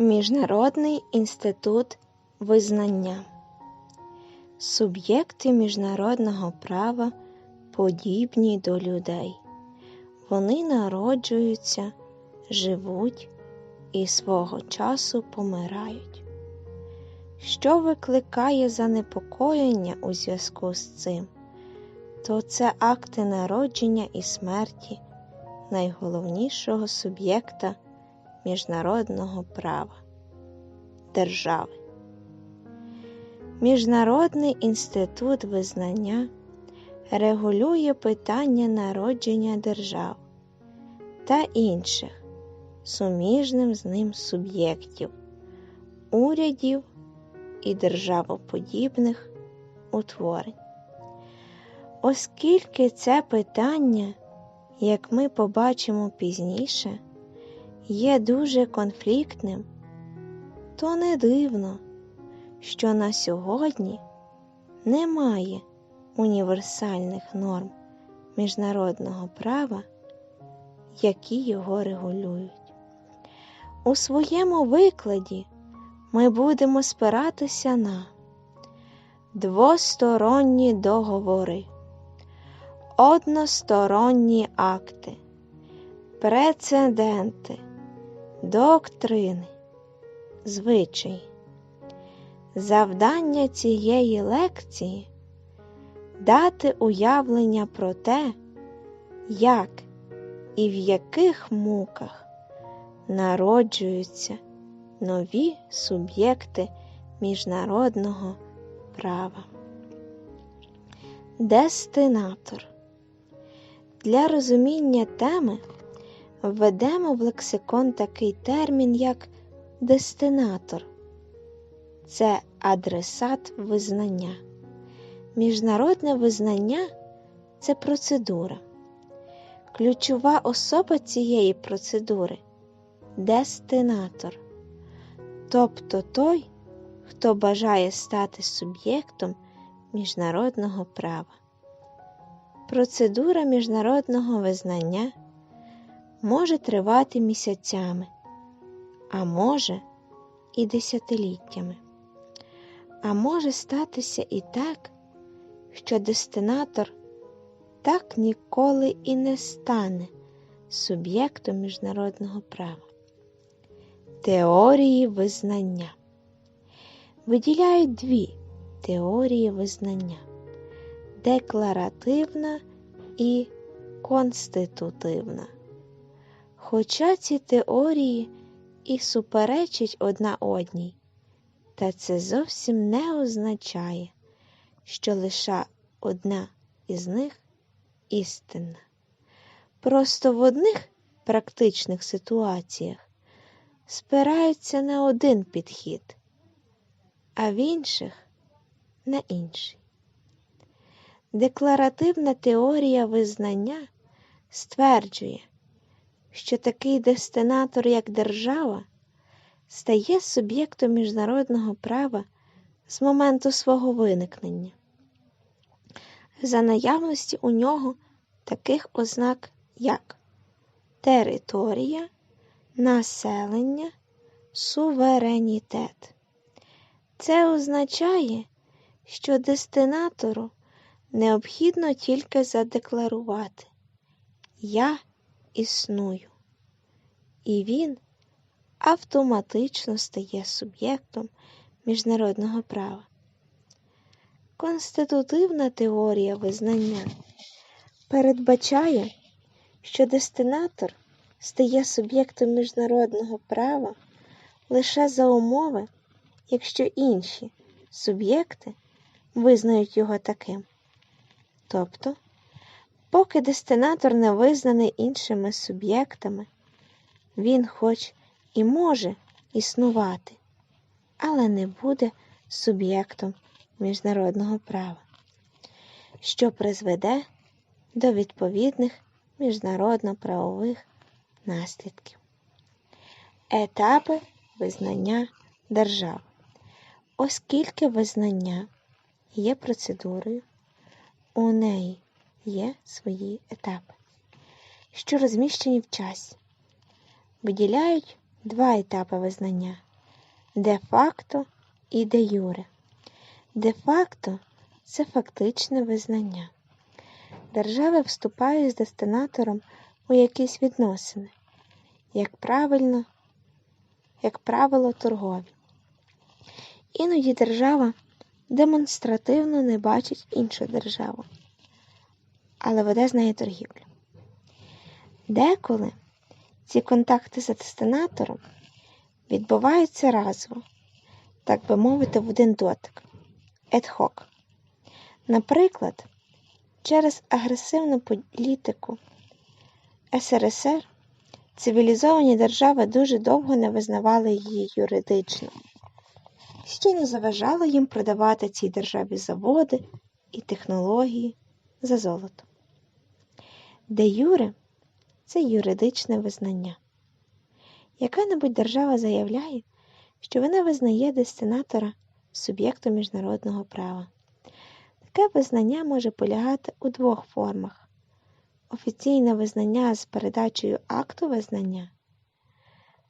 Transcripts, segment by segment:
Міжнародний інститут визнання. Суб'єкти міжнародного права подібні до людей. Вони народжуються, живуть і свого часу помирають. Що викликає занепокоєння у зв'язку з цим, то це акти народження і смерті найголовнішого суб'єкта міжнародного права держави. Міжнародний інститут визнання регулює питання народження держав та інших суміжним з ним суб'єктів, урядів і державоподібних утворень. Оскільки це питання, як ми побачимо пізніше, є дуже конфліктним, то не дивно, що на сьогодні немає універсальних норм міжнародного права, які його регулюють. У своєму викладі ми будемо спиратися на двосторонні договори, односторонні акти, прецеденти, доктрини, звичаї. Завдання цієї лекції дати уявлення про те, як і в яких муках народжуються нові суб'єкти міжнародного права. Дестинатор. Для розуміння теми введемо в лексикон такий термін, як дестинатор. Це адресат визнання. Міжнародне визнання це процедура. Ключова особа цієї процедури дестинатор, тобто той, хто бажає стати суб'єктом міжнародного права. Процедура міжнародного визнання може тривати місяцями, а може і десятиліттями. А може статися і так, що дестинатор так ніколи і не стане суб'єктом міжнародного права. Теорії визнання виділяють дві теорії визнання декларативна і конститутивна. Хоча ці теорії і суперечать одна одній, та це зовсім не означає, що лише одна із них істинна. Просто в одних практичних ситуаціях спираються на один підхід, а в інших на інший. Декларативна теорія визнання стверджує, що такий дестинатор, як держава, стає суб'єктом міжнародного права з моменту свого виникнення, за наявності у нього таких ознак, як територія, населення, суверенітет. Це означає, що дестинатору необхідно тільки задекларувати Я існую, і він автоматично стає суб'єктом міжнародного права. Конститутивна теорія визнання передбачає, що дестинатор стає суб'єктом міжнародного права лише за умови, якщо інші суб'єкти визнають його таким. Тобто, поки дестинатор не визнаний іншими суб'єктами, він хоч і може існувати, але не буде суб'єктом міжнародного права, що призведе до відповідних міжнародно-правових наслідків. Етапи визнання держав. Оскільки визнання є процедурою, у неї є свої етапи, що розміщені в часі. Виділяють два етапи визнання де-факто і де-юре. Де-факто це фактичне визнання. Держава вступає з дестинатором у якісь відносини, як правильно, як правило, торгові. Іноді держава демонстративно не бачить іншу державу, але веде з нею торгівлю. Деколи ці контакти з дестинатором відбуваються разово, так би мовити, в один дотик, ad-hoc. Наприклад, через агресивну політику СРСР цивілізовані держави дуже довго не визнавали її юридично, що не заважало їм продавати цій державі заводи і технології за золото. Де юре це юридичне визнання. Яка-небудь держава заявляє, що вона визнає дестинатора суб'єктом міжнародного права. Таке визнання може полягати у двох формах: офіційне визнання з передачею акту визнання,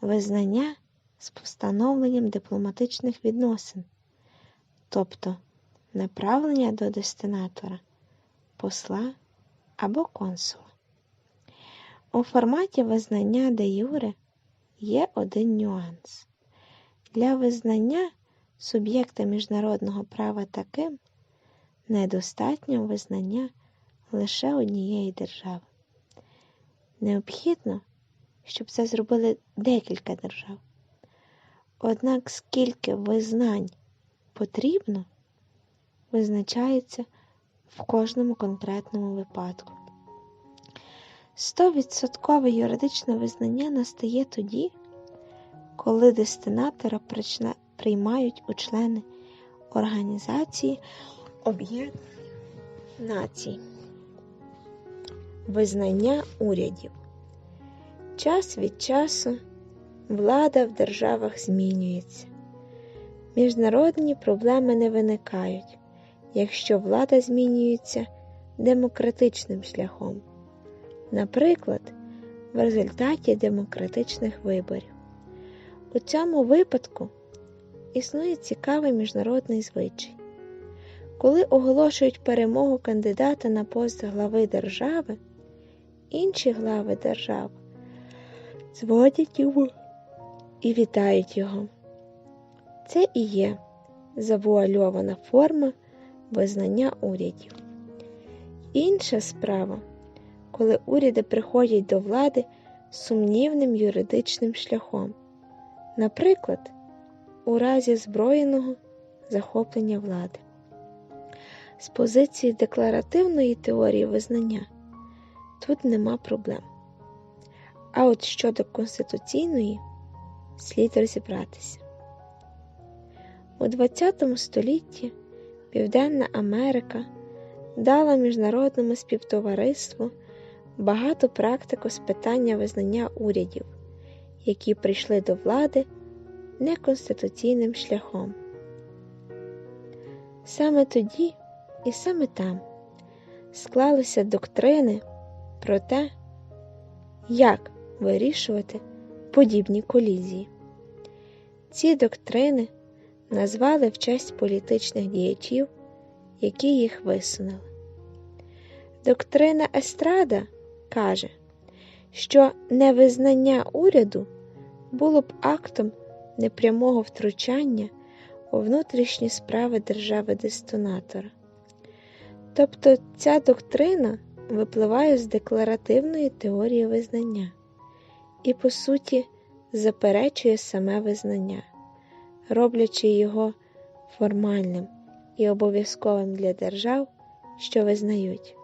визнання з постановленням дипломатичних відносин, тобто направлення до дестинатора, посла або консула. У форматі визнання де юре є один нюанс. Для визнання суб'єкта міжнародного права таким недостатньо визнання лише однієї держави. Необхідно, щоб це зробили декілька держав. Однак скільки визнань потрібно, визначається в кожному конкретному випадку. Стовідсоткове юридичне визнання настає тоді, коли дестинатора приймають у члени Організації Об'єднаних Націй. Визнання урядів. Час від часу влада в державах змінюється. Міжнародні проблеми не виникають, якщо влада змінюється демократичним шляхом, наприклад, в результаті демократичних виборів. У цьому випадку існує цікавий міжнародний звичай. Коли оголошують перемогу кандидата на пост глави держави, інші глави держави зводять його і вітають його. Це і є завуальована форма визнання урядів. Інша справа, коли уряди приходять до влади сумнівним юридичним шляхом, наприклад, у разі зброєного захоплення влади. З позиції декларативної теорії визнання тут нема проблем. А от щодо конституційної слід розібратися. У ХХ столітті Південна Америка дала міжнародному співтовариству багато практику з питання визнання урядів, які прийшли до влади неконституційним шляхом. Саме тоді і саме там склалися доктрини про те, як вирішувати подібні колізії. Ці доктрини назвали в честь політичних діячів, які їх висунули. Доктрина Естрада каже, що невизнання уряду було б актом непрямого втручання у внутрішні справи держави-дестонатора. Тобто ця доктрина випливає з декларативної теорії визнання і, по суті, заперечує саме визнання, роблячи його формальним і обов'язковим для держав, що визнають.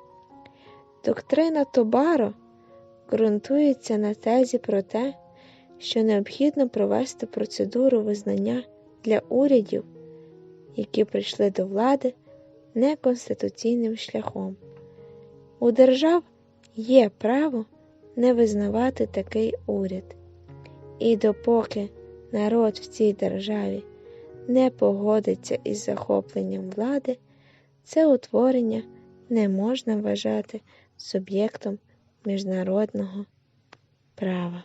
Доктрина Тобаро ґрунтується на тезі про те, що необхідно провести процедуру визнання для урядів, які прийшли до влади неконституційним шляхом. У держав є право не визнавати такий уряд, і допоки народ в цій державі не погодиться із захопленням влади, це утворення не можна вважати суб'єктом міжнародного права.